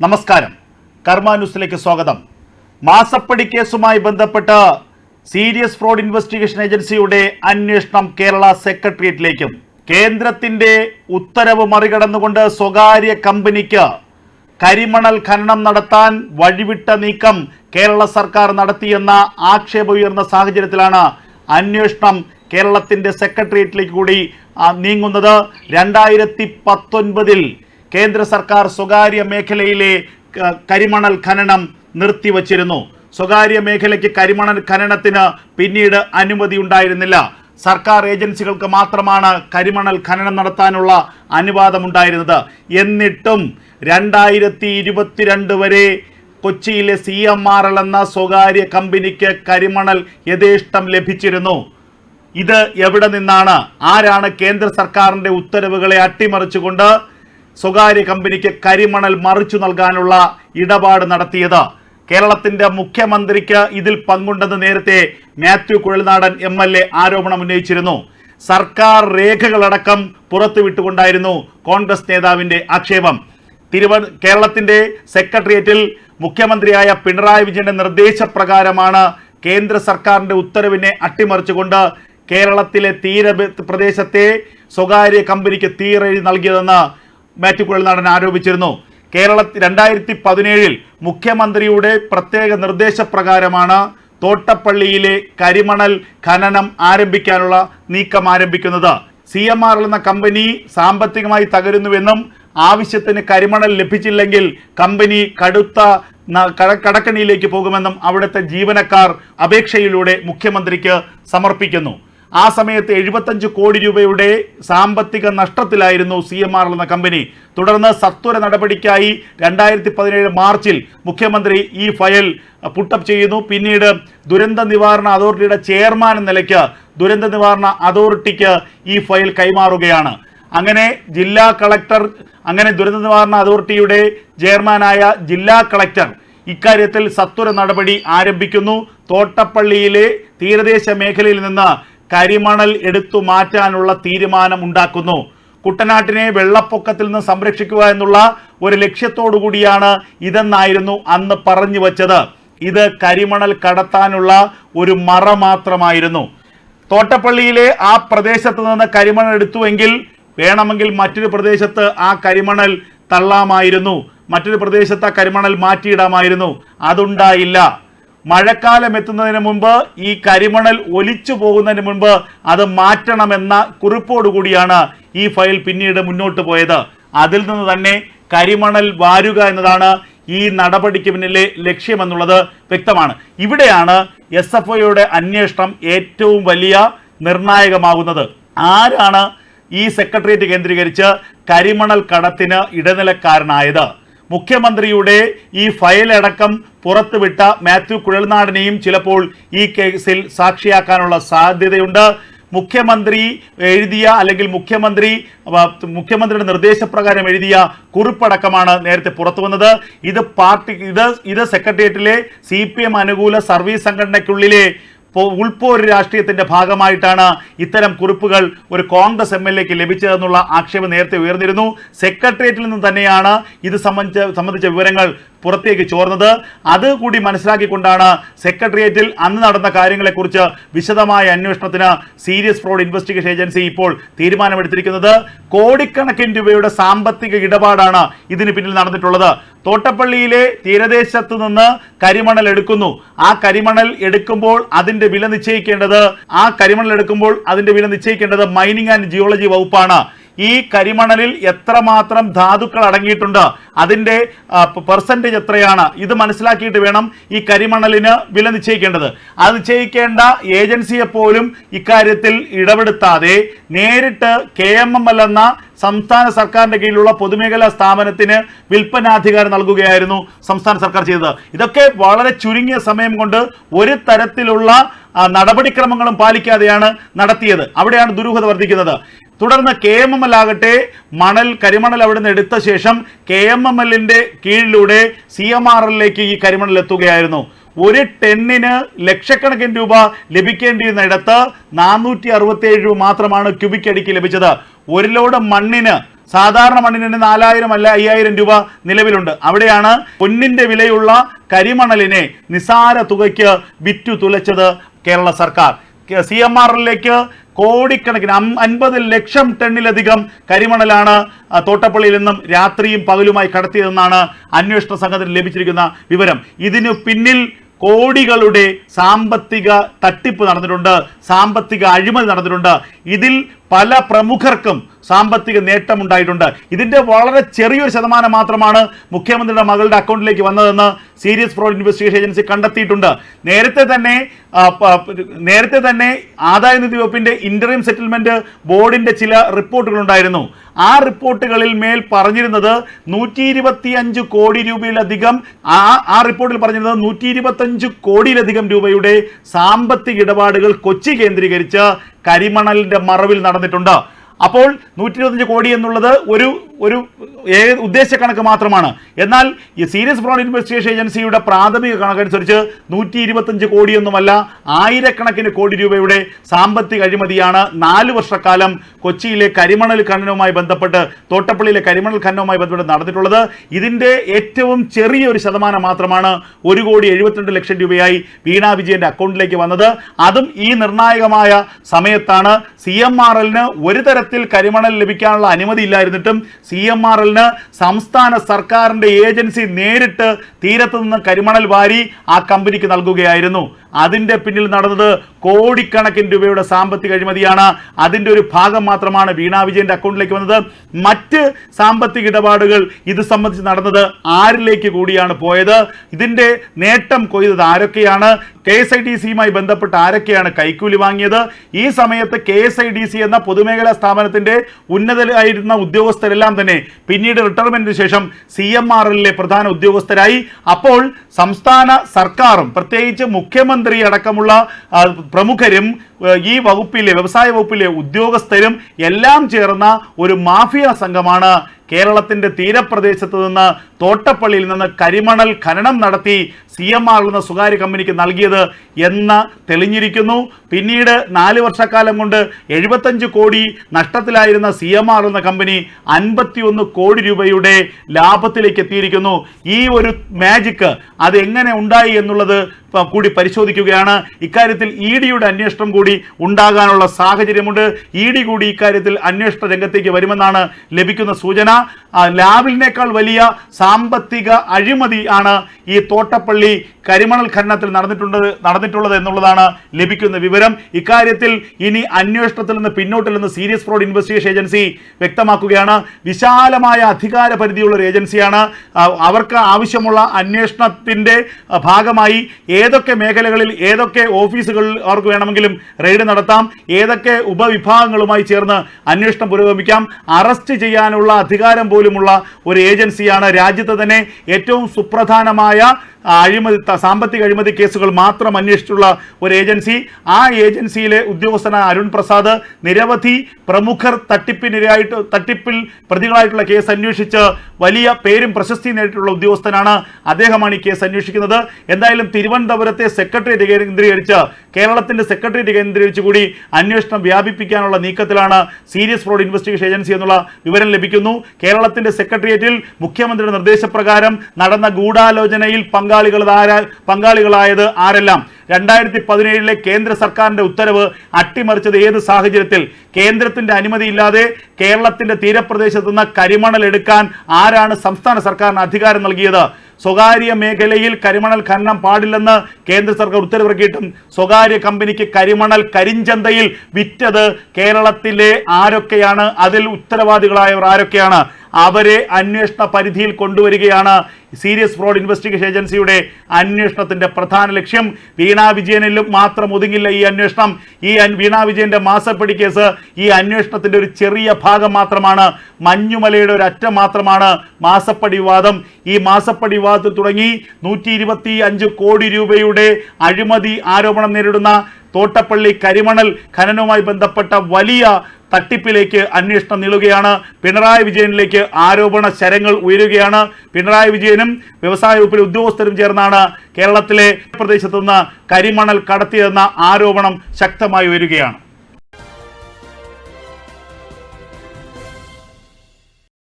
നമസ്കാരം. കർമ്മ ന്യൂസിലേക്ക് സ്വാഗതം. മാസപ്പടി കേസുമായി ബന്ധപ്പെട്ട് സീരിയസ് ഫ്രോഡ് ഇൻവെസ്റ്റിഗേഷൻ ഏജൻസിയുടെ അന്വേഷണം കേരള സെക്രട്ടേറിയറ്റിലേക്കും കേന്ദ്രത്തിന്റെ ഉത്തരവ് മറികടന്നുകൊണ്ട് സ്വകാര്യ കമ്പനിക്ക് കരിമണൽ ഖനനം നടത്താൻ വഴിവിട്ട നീക്കം കേരള സർക്കാർ നടത്തിയെന്ന ആക്ഷേപം ഉയർന്ന സാഹചര്യത്തിലാണ് അന്വേഷണം കേരളത്തിന്റെ സെക്രട്ടേറിയറ്റിലേക്ക് കൂടി നീങ്ങുന്നത്. രണ്ടായിരത്തി പത്തൊൻപതിൽ കേന്ദ്ര സർക്കാർ സ്വകാര്യ മേഖലയിലെ കരിമണൽ ഖനനം നിർത്തിവച്ചിരുന്നു. സ്വകാര്യ മേഖലയ്ക്ക് കരിമണൽ ഖനനത്തിന് പിന്നീട് അനുമതി ഉണ്ടായിരുന്നില്ല. സർക്കാർ ഏജൻസികൾക്ക് മാത്രമാണ് കരിമണൽ ഖനനം നടത്താനുള്ള അനുവാദം ഉണ്ടായിരുന്നത് എന്നിട്ടും രണ്ടായിരത്തി ഇരുപത്തിരണ്ട് വരെ കൊച്ചിയിലെ സി എം ആർ എൽ എന്ന സ്വകാര്യ കമ്പനിക്ക് കരിമണൽ യഥേഷ്ടം ലഭിച്ചിരുന്നു. ഇത് എവിടെ നിന്നാണ്? ആരാണ് കേന്ദ്ര സർക്കാരിന്റെ ഉത്തരവുകളെ അട്ടിമറിച്ചുകൊണ്ട് സ്വകാര്യ കമ്പനിക്ക് കരിമണൽ മറിച്ചു നൽകാനുള്ള ഇടപാട് നടത്തിയത്. കേരളത്തിന്റെ മുഖ്യമന്ത്രിക്ക് ഇതിൽ പങ്കുണ്ടെന്ന് നേരത്തെ Mathew Kuzhalnadan M L A ആരോപണം ഉന്നയിച്ചിരുന്നു. സർക്കാർ രേഖകളടക്കം പുറത്തുവിട്ടുകൊണ്ടായിരുന്നു കോൺഗ്രസ് നേതാവിന്റെ ആക്ഷേപം. തിരുവ കേരളത്തിന്റെ സെക്രട്ടേറിയറ്റിൽ മുഖ്യമന്ത്രിയായ പിണറായി വിജയന്റെ നിർദ്ദേശപ്രകാരമാണ് കേന്ദ്ര സർക്കാരിന്റെ ഉത്തരവിനെ അട്ടിമറിച്ചുകൊണ്ട് കേരളത്തിലെ തീര പ്രദേശത്തെ സ്വകാര്യ കമ്പനിക്ക് തീരഴി നൽകിയതെന്ന് മാത്യു കുഴൽനാടൻ ആരോപിച്ചിരുന്നു. കേരളത്തിൽ രണ്ടായിരത്തി പതിനേഴിൽ മുഖ്യമന്ത്രിയുടെ പ്രത്യേക നിർദ്ദേശപ്രകാരമാണ് തോട്ടപ്പള്ളിയിലെ കരിമണൽ ഖനനം ആരംഭിക്കാനുള്ള നീക്കം ആരംഭിക്കുന്നത്. സി എം ആർ എന്ന കമ്പനി സാമ്പത്തികമായി തകരുന്നുവെന്നും ആവശ്യത്തിന് കരിമണൽ ലഭിച്ചില്ലെങ്കിൽ കമ്പനി കടുത്ത കടക്കണിയിലേക്ക് പോകുമെന്നും അവിടുത്തെ ജീവനക്കാർ അപേക്ഷയിലൂടെ മുഖ്യമന്ത്രിക്ക് സമർപ്പിക്കുന്നു. ആ സമയത്ത് എഴുപത്തഞ്ച് കോടി രൂപയുടെ സാമ്പത്തിക നഷ്ടത്തിലായിരുന്നു സി എം ആർ എന്ന കമ്പനി. തുടർന്ന് സത്വര നടപടിക്കായി രണ്ടായിരത്തി പതിനേഴ് മാർച്ചിൽ മുഖ്യമന്ത്രി ഈ ഫയൽ പുട്ടപ്പ് ചെയ്യുന്നു. പിന്നീട് ദുരന്ത നിവാരണ അതോറിറ്റിയുടെ ചെയർമാൻ എന്ന നിലയ്ക്ക് ദുരന്ത നിവാരണ അതോറിറ്റിക്ക് ഈ ഫയൽ കൈമാറുകയാണ്. അങ്ങനെ ജില്ലാ കളക്ടർ അങ്ങനെ ദുരന്ത നിവാരണ അതോറിറ്റിയുടെ ചെയർമാനായ ജില്ലാ കളക്ടർ ഇക്കാര്യത്തിൽ സത്വര നടപടി ആരംഭിക്കുന്നു. തോട്ടപ്പള്ളിയിലെ തീരദേശ മേഖലയിൽ നിന്ന് കരിമണൽ എടുത്തു മാറ്റാനുള്ള തീരുമാനം ഉണ്ടാക്കുന്നു കുട്ടനാട്ടിനെ വെള്ളപ്പൊക്കത്തിൽ നിന്ന് സംരക്ഷിക്കുക എന്നുള്ള ഒരു ലക്ഷ്യത്തോടു കൂടിയാണ് ഇതെന്നായിരുന്നു അന്ന് പറഞ്ഞു വച്ചത്. ഇത് കരിമണൽ കടത്താനുള്ള ഒരു മറ മാത്രമായിരുന്നു. തോട്ടപ്പള്ളിയിലെ ആ പ്രദേശത്ത് നിന്ന് കരിമണൽ എടുത്തുവെങ്കിൽ വേണമെങ്കിൽ മറ്റൊരു പ്രദേശത്ത് ആ കരിമണൽ തള്ളാമായിരുന്നു. മറ്റൊരു പ്രദേശത്ത് ആ കരിമണൽ മാറ്റിയിടാമായിരുന്നു. അതുണ്ടായില്ല. മഴക്കാലം എത്തുന്നതിന് മുമ്പ് ഈ കരിമണൽ ഒലിച്ചു പോകുന്നതിന് മുൻപ് അത് മാറ്റണമെന്ന കുറിപ്പോടുകൂടിയാണ് ഈ ഫയൽ പിന്നീട് മുന്നോട്ട് പോയത്. അതിൽ നിന്ന് തന്നെ കരിമണൽ വാരുക എന്നതാണ് ഈ നടപടിക്ക് പിന്നിലെ ലക്ഷ്യമെന്നുള്ളത് വ്യക്തമാണ്. ഇവിടെയാണ് എസ് എഫ് ഐയുടെ അന്വേഷണം ഏറ്റവും വലിയ നിർണായകമാകുന്നത്. ആരാണ് ഈ സെക്രട്ടേറിയറ്റ് കേന്ദ്രീകരിച്ച് കരിമണൽ കടത്തിന് ഇടനിലക്കാരനായത്? മുഖ്യമന്ത്രിയുടെ ഈ ഫയലടക്കം പുറത്തുവിട്ട മാത്യു കുഴൽനാടിനെയും ചിലപ്പോൾ ഈ കേസിൽ സാക്ഷിയാക്കാനുള്ള സാധ്യതയുണ്ട്. മുഖ്യമന്ത്രി എഴുതിയ അല്ലെങ്കിൽ മുഖ്യമന്ത്രി മുഖ്യമന്ത്രിയുടെ നിർദ്ദേശപ്രകാരം എഴുതിയ കുറിപ്പടക്കമാണ് നേരത്തെ പുറത്തു വന്നത്. ഇത് പാർട്ടി ഇത് ഇത് സെക്രട്ടേറിയറ്റിലെ സി അനുകൂല സർവീസ് സംഘടനയ്ക്കുള്ളിലെ ഉൾപ്പോര് രാഷ്ട്രീയത്തിന്റെ ഭാഗമായിട്ടാണ് ഇത്തരം കുറിപ്പുകൾ ഒരു കോൺഗ്രസ് എം എൽ എക്ക് ലഭിച്ചതെന്നുള്ള ആക്ഷേപം നേരത്തെ ഉയർന്നിരുന്നു. സെക്രട്ടേറിയറ്റിൽ നിന്ന് തന്നെയാണ് ഇത് സംബന്ധിച്ച സംബന്ധിച്ച വിവരങ്ങൾ പുറത്തേക്ക് ചോർന്നത്. അത് കൂടി മനസ്സിലാക്കിക്കൊണ്ടാണ് സെക്രട്ടേറിയറ്റിൽ അന്ന് നടന്ന കാര്യങ്ങളെക്കുറിച്ച് വിശദമായ അന്വേഷണത്തിന് സീരിയസ് ഫ്രോഡ് ഇൻവെസ്റ്റിഗേഷൻ ഏജൻസി ഇപ്പോൾ തീരുമാനമെടുത്തിരിക്കുന്നത്. കോടിക്കണക്കിന് രൂപയുടെ സാമ്പത്തിക ഇടപാടാണ് ഇതിന് പിന്നിൽ നടന്നിട്ടുള്ളത്. തോട്ടപ്പള്ളിയിലെ തീരദേശത്ത് നിന്ന് കരിമണൽ എടുക്കുന്നു. ആ കരിമണൽ എടുക്കുമ്പോൾ അതിന്റെ വില നിശ്ചയിക്കേണ്ടത് ആ കരിമണൽ എടുക്കുമ്പോൾ അതിന്റെ വില നിശ്ചയിക്കേണ്ടത് മൈനിങ് ആൻഡ് ജിയോളജി വകുപ്പാണ്. ഈ കരിമണലിൽ എത്രമാത്രം ധാതുക്കൾ അടങ്ങിയിട്ടുണ്ട്? അതിന്റെ പെർസെന്റേജ് എത്രയാണ്? ഇത് മനസ്സിലാക്കിയിട്ട് വേണം ഈ കരിമണലിന് വില നിശ്ചയിക്കേണ്ടത്. അത് നിശ്ചയിക്കേണ്ട ഏജൻസിയെ പോലും ഇക്കാര്യത്തിൽ ഇടപെടുത്താതെ നേരിട്ട് കെ എം എം എൽ എന്ന സംസ്ഥാന സർക്കാരിന്റെ കീഴിലുള്ള പൊതുമേഖലാ സ്ഥാപനത്തിന് വിൽപ്പനാധികാരം നൽകുകയായിരുന്നു സംസ്ഥാന സർക്കാർ ചെയ്തത്. ഇതൊക്കെ വളരെ ചുരുങ്ങിയ സമയം കൊണ്ട് ഒരു തരത്തിലുള്ള നടപടിക്രമങ്ങളും പാലിക്കാതെയാണ് നടത്തിയത്. അവിടെയാണ് ദുരൂഹത വർദ്ധിക്കുന്നത്. തുടർന്ന് കെ എം എം എൽ ആകട്ടെ മണൽ കരിമണൽ അവിടെ നിന്ന് എടുത്ത ശേഷം കെ എം എം എല്ലിന്റെ കീഴിലൂടെ സി എം ആർ എല്ലിലേക്ക് ഈ കരിമണൽ എത്തുകയായിരുന്നു. ഒരു ടെന്നിന് ലക്ഷക്കണക്കിന് രൂപ ലഭിക്കേണ്ടിയിരുന്ന ഇടത്ത് നാനൂറ്റി അറുപത്തി ഏഴ് രൂപ മാത്രമാണ് ക്യൂബിക് അടിക്ക് ലഭിച്ചത്. ഒരു ലോഡ് മണ്ണിന് സാധാരണ മണ്ണിന് നാലായിരം അല്ല അയ്യായിരം രൂപ നിലവിലുണ്ട്. അവിടെയാണ് പൊന്നിന്റെ വിലയുള്ള കരിമണലിനെ നിസാര തുകയ്ക്ക് വിറ്റു തുലച്ചത് കേരള സർക്കാർ. സി എം ആർ എല്ലിലേക്ക് കോടിക്കണക്കിന് അൻപത് ലക്ഷം ടണ്ണിലധികം കരിമണലാണ് തോട്ടപ്പള്ളിയിൽ നിന്നും രാത്രിയും പകലുമായി കടത്തിയതെന്നാണ് അന്വേഷണ സംഘത്തിന് ലഭിച്ചിരിക്കുന്ന വിവരം. ഇതിനു പിന്നിൽ കോടികളുടെ സാമ്പത്തിക തട്ടിപ്പ് നടന്നിട്ടുണ്ട് സാമ്പത്തിക അഴിമതി നടന്നിട്ടുണ്ട്. ഇതിൽ പല പ്രമുഖർക്കും സാമ്പത്തിക നേട്ടമുണ്ടായിട്ടുണ്ട്. ഇതിന്റെ വളരെ ചെറിയൊരു ശതമാനം മാത്രമാണ് മുഖ്യമന്ത്രിയുടെ മകളുടെ അക്കൗണ്ടിലേക്ക് വന്നതെന്ന് സീരിയസ് ഫ്രോഡ് ഇൻവെസ്റ്റിഗേഷൻ ഏജൻസി കണ്ടെത്തിയിട്ടുണ്ട്. നേരത്തെ തന്നെ നേരത്തെ തന്നെ ആദായ നികുതി വകുപ്പിന്റെ ഇന്റർവ്യൂ സെറ്റിൽമെന്റ് ബോർഡിന്റെ ചില റിപ്പോർട്ടുകൾ ഉണ്ടായിരുന്നു ആ റിപ്പോർട്ടുകളിൽ മേൽ പറഞ്ഞിരുന്നത് നൂറ്റി ഇരുപത്തി അഞ്ച് കോടി രൂപയിലധികം ആ ആ റിപ്പോർട്ടിൽ പറഞ്ഞിരുന്നത് നൂറ്റി ഇരുപത്തഞ്ച് കോടിയിലധികം രൂപയുടെ സാമ്പത്തിക ഇടപാടുകൾ കൊച്ചി കേന്ദ്രീകരിച്ച് കരിമണലിന്റെ മറവിൽ നടന്നിട്ടുണ്ട്. അപ്പോൾ നൂറ്റി കോടി എന്നുള്ളത് ഒരു ഒരു ഉദ്ദേശ കണക്ക് മാത്രമാണ്. എന്നാൽ ഈ സീരിയസ് ഫ്രോഡ് ഇൻവെസ്റ്റിഗേഷൻ ഏജൻസിയുടെ പ്രാഥമിക കണക്കനുസരിച്ച് നൂറ്റി ഇരുപത്തഞ്ച് കോടിയൊന്നുമല്ല ആയിരക്കണക്കിന് കോടി രൂപയുടെ സാമ്പത്തിക അഴിമതിയാണ് നാല് വർഷക്കാലം കൊച്ചിയിലെ കരിമണൽ ഖനനവുമായി ബന്ധപ്പെട്ട് തോട്ടപ്പള്ളിയിലെ കരിമണൽ ഖനനവുമായി ബന്ധപ്പെട്ട് നടന്നിട്ടുള്ളത്. ഇതിന്റെ ഏറ്റവും ചെറിയ ഒരു ശതമാനം മാത്രമാണ് ഒരു കോടി എഴുപത്തിരണ്ട് ലക്ഷം രൂപയായി വീണ വിജയന്റെ അക്കൗണ്ടിലേക്ക് വന്നത്. അതും ഈ നിർണായകമായ സമയത്താണ് സി എം ആർ എല്ലിന് ഒരു തരത്തിൽ കരിമണൽ ലഭിക്കാനുള്ള അനുമതി ഇല്ലായിരുന്നിട്ടും സി എം ആർ എല്ലിന് സംസ്ഥാന സർക്കാരിന്റെ ഏജൻസി നേരിട്ട് തീരത്ത് നിന്ന് കരിമണൽ വാരി ആ കമ്പനിക്ക് നൽകുകയായിരുന്നു. അതിന്റെ പിന്നിൽ നടന്നത് കോടിക്കണക്കിന് രൂപയുടെ സാമ്പത്തിക അഴിമതിയാണ്. അതിന്റെ ഒരു ഭാഗം മാത്രമാണ് വീണ വിജയന്റെ അക്കൗണ്ടിലേക്ക് വന്നത്. മറ്റ് സാമ്പത്തിക ഇടപാടുകൾ ഇത് സംബന്ധിച്ച് നടന്നത് ആരിലേക്ക് കൂടിയാണ് പോയത്? ഇതിന്റെ നേട്ടം കൊയ്തത് ആരൊക്കെയാണ്? കെ എസ് ഐ ഡി സിയുമായി ബന്ധപ്പെട്ട് ആരൊക്കെയാണ് കൈക്കൂലി വാങ്ങിയത്? ഈ സമയത്ത് K S I D C എന്ന പൊതുമേഖലാ സ്ഥാപനത്തിന്റെ ഉന്നതരായിരുന്ന ഉദ്യോഗസ്ഥരെല്ലാം തന്നെ പിന്നീട് റിട്ടയർമെന്റിന് ശേഷം സി എം ആർ എല്ലിലെ പ്രധാന ഉദ്യോഗസ്ഥരായി. അപ്പോൾ സംസ്ഥാന സർക്കാരും പ്രത്യേകിച്ച് മുഖ്യമന്ത്രി അടക്കമുള്ള പ്രമുഖരും ഈ വകുപ്പിലെ വ്യവസായ വകുപ്പിലെ ഉദ്യോഗസ്ഥരും എല്ലാം ചേർന്ന ഒരു മാഫിയ സംഘമാണ് കേരളത്തിന്റെ തീരപ്രദേശത്ത് നിന്ന് തോട്ടപ്പള്ളിയിൽ നിന്ന് കരിമണൽ ഖനനം നടത്തി സി എം ആർ എന്ന സ്വകാര്യ കമ്പനിക്ക് നൽകിയത് എന്ന് തെളിഞ്ഞിരിക്കുന്നു. പിന്നീട് നാല് വർഷക്കാലം കൊണ്ട് എഴുപത്തഞ്ച് കോടി നഷ്ടത്തിലായിരുന്ന സി എം ആർ എന്ന കമ്പനി അൻപത്തിയൊന്ന് കോടി രൂപയുടെ ലാഭത്തിലേക്ക് എത്തിയിരിക്കുന്നു. ഈ ഒരു മാജിക്ക് അത് എങ്ങനെ ഉണ്ടായി എന്നുള്ളത് കൂടി പരിശോധിക്കുകയാണ്. ഇക്കാര്യത്തിൽ ഇ ഡിയുടെ അന്വേഷണം കൂടി ഉണ്ടാകാനുള്ള സാഹചര്യമുണ്ട്. ഇ ഡി കൂടി ഇക്കാര്യത്തിൽ അന്വേഷണ രംഗത്തേക്ക് വരുമെന്നാണ് ലഭിക്കുന്ന സൂചന. ലാവിലിനേക്കാൾ വലിയ സാമ്പത്തിക അഴിമതി ആണ് ഈ തോട്ടപ്പള്ളി കരിമണൽ ഖനനത്തിൽ നടന്നിട്ടുണ്ട് നടന്നിട്ടുള്ളത് എന്നുള്ളതാണ് ലഭിക്കുന്ന വിവരം. ഇക്കാര്യത്തിൽ ഇനി അന്വേഷണത്തിൽ നിന്ന് പിന്നോട്ടിൽ നിന്ന് സീരിയസ് ഫ്രോഡ് ഇൻവെസ്റ്റിഗേഷൻ ഏജൻസി വ്യക്തമാക്കുകയാണ്. വിശാലമായ അധികാര പരിധിയുള്ള ഒരു ഏജൻസിയാണ് അവർക്ക് ആവശ്യമുള്ള അന്വേഷണത്തിന്റെ ഭാഗമായി ഏതൊക്കെ മേഖലകളിൽ ഏതൊക്കെ ഓഫീസുകളിൽ അവർക്ക് വേണമെങ്കിലും റെയ്ഡ് നടത്താം ഏതൊക്കെ ഉപവിഭാഗങ്ങളുമായി ചേർന്ന് അന്വേഷണം പുരോഗമിക്കാം. അറസ്റ്റ് ചെയ്യാനുള്ള അധികാരം പോലുമുള്ള ഒരു ഏജൻസിയാണ് രാജ്യത്ത് തന്നെ ഏറ്റവും സുപ്രധാനമായ അഴിമതി സാമ്പത്തിക അഴിമതി കേസുകൾ മാത്രം അന്വേഷിച്ചുള്ള ഒരു ഏജൻസി. ആ ഏജൻസിയിലെ ഉദ്യോഗസ്ഥനായ അരുൺ പ്രസാദ് നിരവധി പ്രമുഖർ തട്ടിപ്പിനിരയായിട്ട് തട്ടിപ്പിൽ പ്രതികളായിട്ടുള്ള കേസ് അന്വേഷിച്ച് വലിയ പേരും പ്രശസ്തി നേടിയിട്ടുള്ള ഉദ്യോഗസ്ഥനാണ് അദ്ദേഹമാണ് ഈ കേസ് അന്വേഷിക്കുന്നത്. എന്തായാലും തിരുവനന്തപുരത്തെ സെക്രട്ടേറിയറ്റ് കേന്ദ്രീകരിച്ച് കേരളത്തിന്റെ സെക്രട്ടേറിയറ്റ് കേന്ദ്രീകരിച്ച് കൂടി അന്വേഷണം വ്യാപിപ്പിക്കാനുള്ള നീക്കത്തിലാണ് സീരിയസ് ഫ്രോഡ് ഇൻവെസ്റ്റിഗേഷൻ ഏജൻസി എന്നുള്ള വിവരം ലഭിക്കുന്നു. കേരളത്തിന്റെ സെക്രട്ടേറിയറ്റിൽ മുഖ്യമന്ത്രിയുടെ നിർദ്ദേശപ്രകാരം നടന്ന ഗൂഢാലോചനയിൽ പങ്കാളികൾ പങ്കാളികളായത് ആരെല്ലാം? രണ്ടായിരത്തി പതിനേഴിലെ കേന്ദ്ര സർക്കാരിന്റെ ഉത്തരവ് അട്ടിമറിച്ചത് ഏത് സാഹചര്യത്തിൽ? കേന്ദ്രത്തിന്റെ അനുമതിയില്ലാതെ കേരളത്തിന്റെ തീരപ്രദേശത്ത് നിന്ന് കരിമണൽ എടുക്കാൻ ആരാണ് സംസ്ഥാന സർക്കാരിന് അധികാരം നൽകിയത്? സ്വകാര്യ മേഖലയിൽ കരിമണൽ ഖനനം പാടില്ലെന്ന് കേന്ദ്ര സർക്കാർ ഉത്തരവിറക്കിയിട്ടും സ്വകാര്യ കമ്പനിക്ക് കരിമണൽ കരിഞ്ചന്തയിൽ വിറ്റത് കേരളത്തിലെ ആരൊക്കെയാണ്? അതിൽ ഉത്തരവാദികളായവർ ആരൊക്കെയാണ്? അവരെ അന്വേഷണ പരിധിയിൽ കൊണ്ടുവരികയാണ് സീരിയസ് ഫ്രോഡ് ഇൻവെസ്റ്റിഗേഷൻ ഏജൻസിയുടെ അന്വേഷണത്തിന്റെ പ്രധാന ലക്ഷ്യം. വീണ വിജയനിലും മാത്രം ഒതുങ്ങില്ല ഈ അന്വേഷണം. ഈ വീണ വിജയന്റെ മാസപ്പടി കേസ് ഈ അന്വേഷണത്തിന്റെ ഒരു ചെറിയ ഭാഗം മാത്രമാണ്. മഞ്ഞുമലയുടെ ഒരു അറ്റം മാത്രമാണ് മാസപ്പടി വിവാദം. ഈ മാസപ്പടി വിവാദത്തിൽ തുടങ്ങി നൂറ്റി ഇരുപത്തി അഞ്ച് കോടി രൂപയുടെ അഴിമതി ആരോപണം നേരിടുന്ന തോട്ടപ്പള്ളി കരിമണൽ ഖനനവുമായി ബന്ധപ്പെട്ട വലിയ തട്ടിപ്പിലേക്ക് അന്വേഷണം നീളുകയാണ്. പിണറായി വിജയനിലേക്ക് ആരോപണ ശരങ്ങൾ ഉയരുകയാണ്. പിണറായി വിജയനും വ്യവസായ വകുപ്പിലെ ഉദ്യോഗസ്ഥരും ചേർന്നാണ് കേരളത്തിലെ പ്രദേശത്തുനിന്ന് കരിമണൽ കടത്തിയെന്ന ആരോപണം ശക്തമായി ഉയരുകയാണ്.